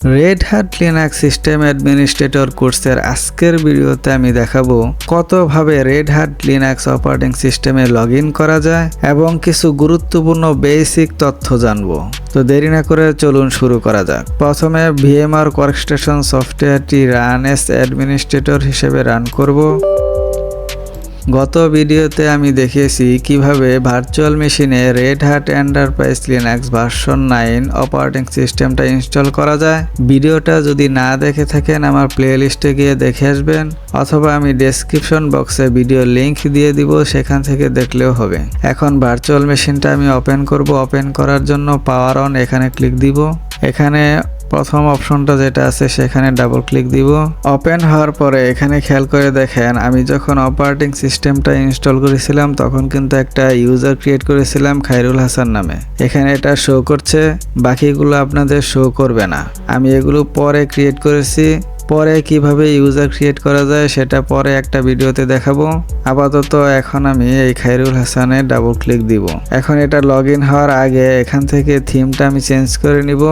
Red hat linux system administrator কোর্সের আজকের ভিডিওতে আমি দেখাবো কতভাবে রেড হ্যাট লিনাক্স অপারেটিং সিস্টেমে লগ করা যায় এবং কিছু গুরুত্বপূর্ণ বেসিক তথ্য জানব। তো দেরি না করে চলুন শুরু করা যাক। প্রথমে ভিএমআর ওয়ার্কস্টেশন সফটওয়্যারটি রান এস অ্যাডমিনিস্ট্রেটর হিসেবে রান করব। গত ভিডিওতে আমি দেখিয়েছি কীভাবে ভার্চুয়াল মেশিনে red hat enterprise linux version nine operating সিস্টেমটা ইনস্টল করা যায়। ভিডিওটা যদি না দেখে থাকেন, আমার প্লে লিস্টে গিয়ে দেখে আসবেন, অথবা আমি ডেসক্রিপশন বক্সে ভিডিও লিংক দিয়ে দিব, সেখান থেকে দেখলেও হবে। এখন ভার্চুয়াল মেশিনটা আমি ওপেন করব। ওপেন করার জন্য পাওয়ার অন এখানে ক্লিক দিব। এখানে প্রথম অপশনটা যেটা আছে, সেখানে ডাবল ক্লিক দিব। ওপেন হওয়ার পরে এখানে খেয়াল করে দেখেন, আমি যখন অপারেটিং সিস্টেমটা ইনস্টল করেছিলাম, তখন কিন্তু একটা ইউজার ক্রিয়েট করেছিলাম খাইরুল হাসান নামে। এখানে এটা শো করছে, বাকিগুলো আপনাদের শো করবে না। আমি এগুলো পরে ক্রিয়েট করেছি, পরে কীভাবে ইউজার ক্রিয়েট করা যায়, সেটা পরে একটা ভিডিওতে দেখাবো। আপাতত এখন আমি এই খাইরুল হাসানে ডাবল ক্লিক দিব। এখন এটা লগ হওয়ার আগে এখান থেকে থিমটা আমি চেঞ্জ করে নিব।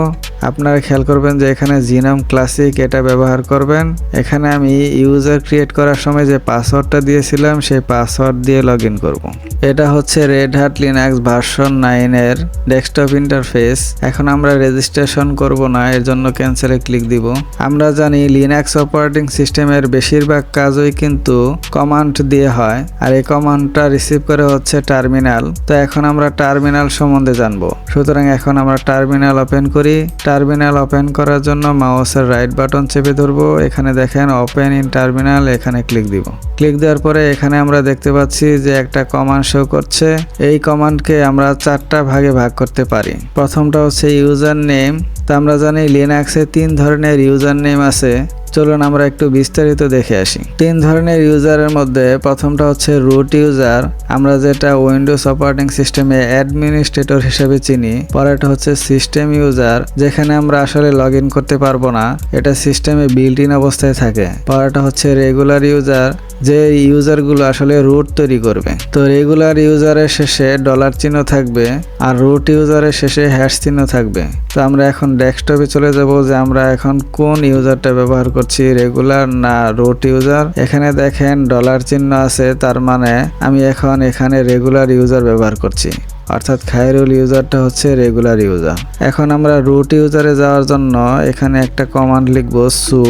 আপনারা খেয়াল করবেন যে এখানে জিনাম ক্লাসিক এটা ব্যবহার করবেন। এখানে আমি ইউজার ক্রিয়েট করার সময় যে পাসওয়ার্ডটা দিয়েছিলাম, সেই পাসওয়ার্ড দিয়ে লগ ইন করব। এটা হচ্ছে রেড হাট লিনাক্স ভার্সন নাইনের ডেস্কটপ ইন্টারফেস এখন আমরা রেজিস্ট্রেশন করব না, এর জন্য ক্যান্সেলে ক্লিক দিব। আমরা জানি লিনাক্স অপারেটিং সিস্টেমের বেশিরভাগ কাজই কিন্তু কমান্ড দিয়ে হয়, আর এই কমান্ডটা রিসিভ করে হচ্ছে টার্মিনাল তো এখন আমরা টার্মিনাল সম্বন্ধে জানব। সুতরাং এখন আমরা টার্মিনাল ওপেন করি। টার্মিনাল ওপেন করার জন্য মাউসের রাইট বাটন চেপে ধরবো। এখানে দেখেন ওপেন ইন টার্মিনাল, এখানে ক্লিক দিব। ক্লিক দেওয়ার পরে এখানে আমরা দেখতে পাচ্ছি যে একটা কমান্ড শো করছে। এই কমান্ডকে আমরা চারটা ভাগে ভাগ করতে পারি। প্রথমটা হচ্ছে ইউজার নেম। তা আমরা জানি লিনাক্সে তিন ধরনের ইউজার নেম আছে। চলুন আমরা একটু বিস্তারিত দেখে আসি। তিন ধরনের ইউজারের মধ্যে প্রথমটা হচ্ছে রুট ইউজার আমরা যেটা উইন্ডোজ অপারেটিং সিস্টেমে অ্যাডমিনিস্ট্রেটর হিসেবে চিনি। পরেরটা হচ্ছে সিস্টেম ইউজার যেখানে আমরা আসলে লগ করতে পারব না, এটা সিস্টেমে বিল্ট ইন অবস্থায় থাকে। পরেরটা হচ্ছে রেগুলার ইউজার যে ইউজারগুলো আসলে রুট তৈরি করবে। তো রেগুলার ইউজারের শেষে ডলার চিহ্ন থাকবে, আর রুট ইউজারের শেষে হ্যাশ চিহ্ন থাকবে। তো আমরা এখন ডেস্কটপে চলে যাব যে আমরা এখন কোন ইউজারটা ব্যবহার করছি রেগুলার না, রুট ইউজার? এখানে দেখেন ডলার চিহ্ন আছে, তার মানে আমি এখন এখানে রেগুলার ইউজার ব্যবহার করছি। অর্থাৎ খায়রুল ইউজারটা হচ্ছে রেগুলার ইউজার। এখন আমরা রুট ইউজারে যাওয়ার জন্য এখানে একটা কমান্ড লিখব, সু।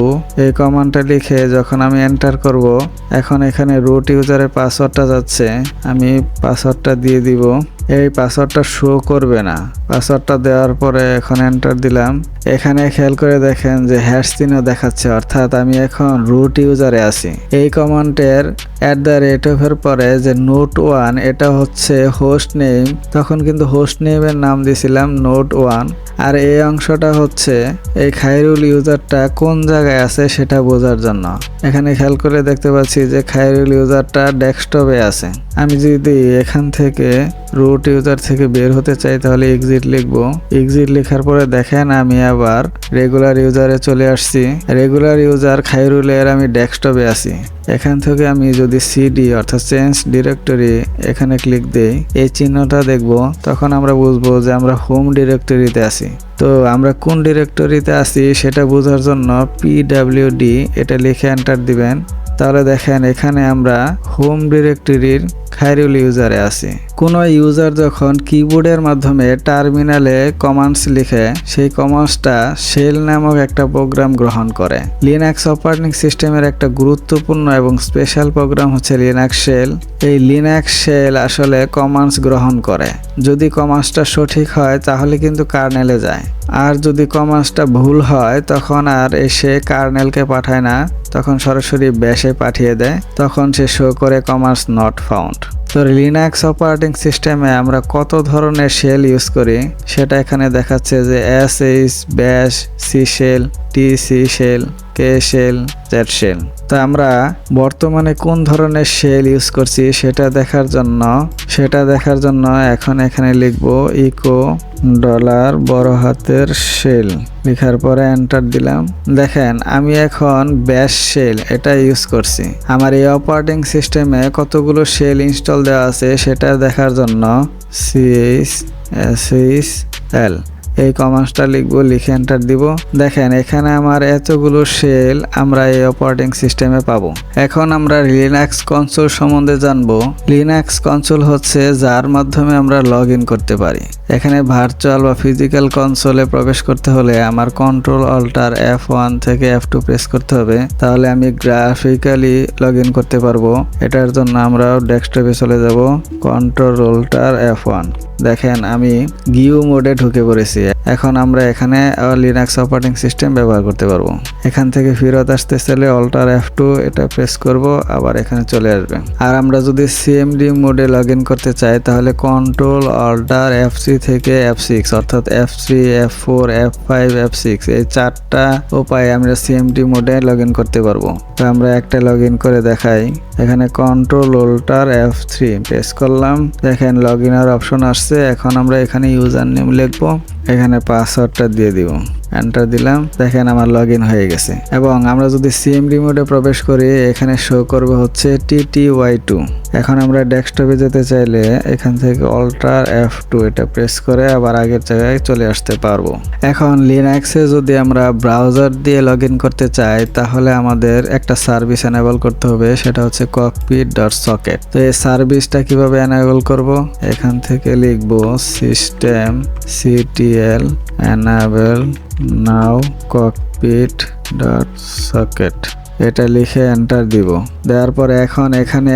এই কমান্ডটা লিখে যখন আমি এন্টার করব, এখন এখানে রুট ইউজারের পাসওয়ার্ডটা যাচ্ছে, আমি পাসওয়ার্ডটা দিয়ে দিব। এই পাসওয়ার্ডটা শো করবে না। পাসওয়ার্ডটা দেওয়ার পরে এখন এন্টার দিলাম। এখানে খেয়াল করে দেখেন যে হ্যাশ চিহ্ন দেখাচ্ছে, অর্থাৎ আমি এখন রুট ইউজারে আছি। এই কমান্ডের অ্যাট দ্য রেট অফের পরে যে নোট ওয়ান এটা হচ্ছে হোস্ট নেম তখন কিন্তু হোস্ট নেমের নাম দিয়েছিলাম নোট ওয়ান আর এই অংশটা হচ্ছে এই খায়রুল ইউজারটা কোন জায়গায় আছে সেটা বোঝার জন্য। এখানে খেয়াল করে দেখতে পাচ্ছি যে খায়রুল ইউজারটা ডেস্কটপে আছে। আমি যদি এখান থেকে রুট ইউজার থেকে বের হতে চাই, তাহলে এক্সিট লিখব। এক্সিট লেখার পরে দেখেন আমি আবার রেগুলার ইউজারে চলে আসছি। রেগুলার ইউজার খাইরুলের আমি ডেস্কটপে আছি। এখান থেকে আমি যদি সিডি অর্থাৎ চেঞ্জ ডিরেক্টরি এখানে ক্লিক দেই, এই চিহ্নটা দেখব, তখন আমরা বুঝব যে আমরা হোম ডিরেক্টরিতে আছি। তো আমরা কোন ডিরেক্টরিতে আছি সেটা বোঝার জন্য পিডাব্লিউডি এটা লিখে এন্টার দিবেন। তাহলে দেখেন এখানে আমরা হোম ডিরেক্টরির খাইরুল ইউজারে আছি। কোনো ইউজার যখন কিবোর্ডের মাধ্যমে টার্মিনালে কমান্ডস লিখে, সেই কমান্ডসটা শেল নামক একটা প্রোগ্রাম গ্রহণ করে। লিনাক্স অপারেটিং সিস্টেমের একটা গুরুত্বপূর্ণ এবং স্পেশাল প্রোগ্রাম হচ্ছে লিনাক্স শেল। এই লিনাক্স শেল আসলে কমান্ডস গ্রহণ করে। যদি কমান্ডসটা সঠিক হয়, তাহলে কিন্তু কার্নেলে যায়। আর যদি কমান্ডসটা ভুল হয়, তখন আর এসে কার্নেলকে পাঠায় না। তখন সরাসরি ব্যাসে পাঠিয়ে দেয়। তখন সে শো করে কমার্স নট ফাউন্ড তো লিনাক্স অপারেটিং সিস্টেমে আমরা কত ধরনের শেল ইউজ করি? সেটা এখানে দেখাচ্ছে যে S H bash C shell T C shell K shell Z shell তো আমরা বর্তমানে কোন ধরনের শেল ইউজ করছি সেটা দেখার জন্য, সেটা দেখার জন্য এখন এখানে লিখব ইকো ডলার বড় হাতের শেল। লেখার পরে এন্টার দিলাম। দেখেন, আমি এখন ব্যাশ শেল এটা ইউজ করছি। আমার এই অপারেটিং সিস্টেমে কতগুলো শেল ইনস্টল দেওয়া আছে সেটা দেখার জন্য সিএইচ এসএইচ এল। এই কমান্ডসটা লিখব, লিখে এন্টার দিব। দেখেন, এখানে আমার এতগুলো সেল আমরা এই অপারেটিং সিস্টেমে পাবো। এখন আমরা লিনাক্স কনসোল সম্বন্ধে জানব। লিনাক্স কনসোল হচ্ছে যার মাধ্যমে আমরা লগ করতে পারি। এখানে ভার্চুয়াল বা ফিজিক্যাল কনসোলে প্রবেশ করতে হলে আমার কন্ট্রোল অল্টার এফ ওয়ান থেকে এফ টু প্রেস করতে হবে। তাহলে আমি গ্রাফিক্যালি লগ ইন করতে পারব। এটার জন্য আমরা ডেস্কটপে চলে যাব। কন্ট্রোল অল্টার এফ ওয়ান দেখেন, আমি গিউ মোডে ঢুকে পড়েছি। এখন আমরা এখানে লিনাক্স অপারেটিং সিস্টেম ব্যবহার করতে পারব। এখান থেকে ফেরত আসতে চাইলে অল্টার এফ টু এটা প্রেস করব, আবার এখানে চলে আসবে। আর আমরা যদি সিএমডি মোডে লগ ইন করতে চাই, তাহলে কন্ট্রোল অল্টার এফ সি থেকে এফ সিক্স অর্থাৎ F three F four F five F six এই চারটা উপায়ে আমরা সিএমডি মোডে লগ ইন করতে পারব। তো আমরা একটা লগ ইন করে দেখাই। এখানে control alter F three press করলাম। দেখেন লগ ইনের অপশন আসছে। এখন আমরা এখানে ইউজার নেম লিখব। এখানে পাসওয়ার্ডটা দিয়ে দিব। এন্টার দিলাম। দেখেন আমার লগ হয়ে গেছে। এবং আমরা যদি সিএমডি মোডে প্রবেশ করি, এখানে শো করবে হচ্ছে টি ওয়াই টু এখন আমরা ডেস্কটপে যেতে চাইলে এখান থেকে অল্টার এফ টু এটা প্রেস করে আবার আগের জায়গায় চলে আসতে পারব। এখন লিনাক্সে যদি আমরা ব্রাউজার দিয়ে লগ করতে চাই, তাহলে আমাদের একটা সার্ভিস এনেবল করতে হবে, সেটা হচ্ছে ককপিট ডট সকেট তো এই সার্ভিসটা কীভাবে এনেবল করব? এখান থেকে লিখব system CTL enable now cockpit dot socket এটা লিখে এন্টার দিব। দেওয়ার পর এখন এখানে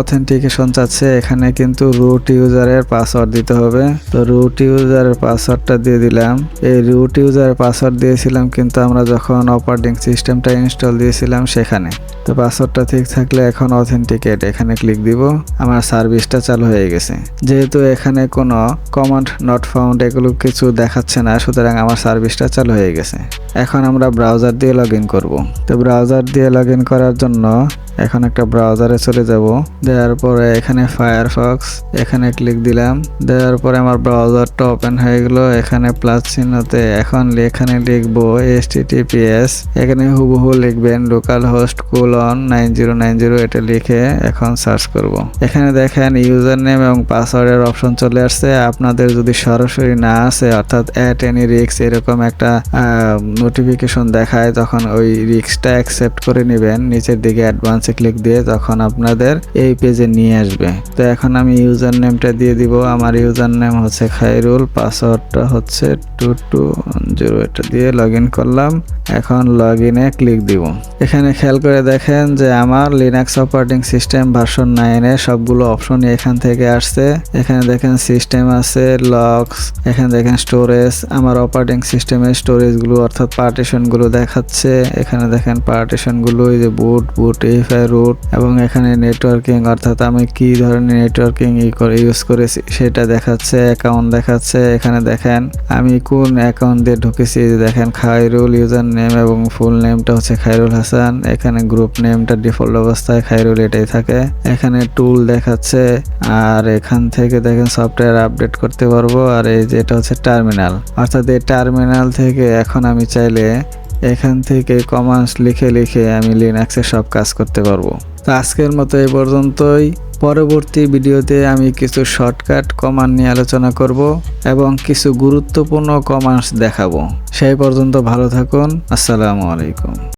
অথেন্টিকেশন চাচ্ছে, এখানে কিন্তু রুট ইউজারের পাসওয়ার্ড দিতে হবে। তো রুট ইউজারের পাসওয়ার্ডটা দিয়ে দিলাম। এই রুট ইউজারের পাসওয়ার্ড দিয়েছিলাম কিন্তু আমরা যখন অপারেটিং সিস্টেমটা ইনস্টল দিয়েছিলাম সেখানে। তো পাসওয়ার্ডটা ঠিক থাকলে এখন অথেন্টিকেট এখানে ক্লিক দিব। আমার সার্ভিসটা চালু হয়ে গেছে। যেহেতু এখানে কোনো কমান্ড নট ফাউন্ড এগুলো কিছু দেখাচ্ছে না, সুতরাং আমার সার্ভিসটা চালু হয়ে গেছে। এখন আমরা ব্রাউজার দিয়ে লগ ইন করব। তো ব্রাউজার দিয়ে লগ ইন করার জন্য এখন একটা ব্রাউজারে চলে যাব। দেওয়ার পরে এখানে ফায়ারফক্স এখানে ক্লিক দিলাম। দেওয়ার পরে আমার ব্রাউজারটা ওপেন হয়ে গেল। এখানে প্লাস চিহ্নতে এখন এখানে লিখব এস টিটিপিএস এখানে হুবহু লিখবেন local host colon nine zero nine zero এটা লিখে এখন সার্চ করব। এখানে দেখেন ইউজার নেম এবং পাসওয়ার্ডের অপশন চলে আসছে। আপনাদের যদি সরাসরি না আসে, অর্থাৎ অ্যাট এনি রিক্স এরকম একটা নোটিফিকেশন দেখায়, তখন ওই রিক্সটা অ্যাকসেপ্ট করে নেবেন, নিচের দিকে অ্যাডভান্সে ক্লিক দিয়ে তখন আপনাদের এই পেজে নিয়ে আসবে। তো এখন আমি ইউজার নেমটা দিয়ে দিব। আমার ইউজার নেম হচ্ছে খাইরুল পাসওয়ার্ডটা হচ্ছে টু টু জিরো এটা দিয়ে লগ করলাম। এখন লগ ইনে ক্লিক দিব। এখানে খেয়াল করে দেখেন যে আমার লিনাক্স অপারেটিং সিস্টেম ভার্সন নাইনের সবগুলো অপশনই এখান থেকে আসছে। এখানে দেখেন সিস্টেম আছে লকস এখানে দেখেন স্টোরেজ আমার অপারেটিং সিস্টেমের স্টোরেজগুলো অর্থাৎ পার্টিশনগুলো দেখাচ্ছে। এখানে দেখেন পার্টিশনগুলো এই যে বুট বুট এফআই রুট এবং এখানে নেটওয়ার্কিং অর্থাৎ আমি কি ধরনের নেটওয়ার্কিং ইউজ করেছি সেটা দেখাচ্ছে অ্যাকাউন্ট দেখাচ্ছে, এখানে দেখেন আমি কোন অ্যাকাউন্ট দিয়ে ঢুকেছি দেখেন খায়রুল ইউজার নেম এবং ফুল নেমটা হচ্ছে খায়রুল হাসান, এখানে গ্রুপ নেমটা ডিফল্ট অবস্থায় খায়রুল এটাই থাকে, এখানে টুল দেখাচ্ছে, আর এখান থেকে দেখেন সফটওয়্যার আপডেট করতে পারব, আর এই যে এটা হচ্ছে টার্মিনাল অর্থাৎ এই টার্মিনাল থেকে এখন আমি চাইলে এখান থেকে কমান্ডস লিখে লিখে আমি লিনাক্সে সব কাজ করতে পারব। তো আজকের মতো এই পর্যন্তই। পরবর্তী ভিডিওতে আমি কিছু শর্টকাট কমান্ড নিয়ে আলোচনা করব এবং কিছু গুরুত্বপূর্ণ কমান্ডস দেখাবো। সেই পর্যন্ত ভালো থাকুন। আসসালামু আলাইকুম।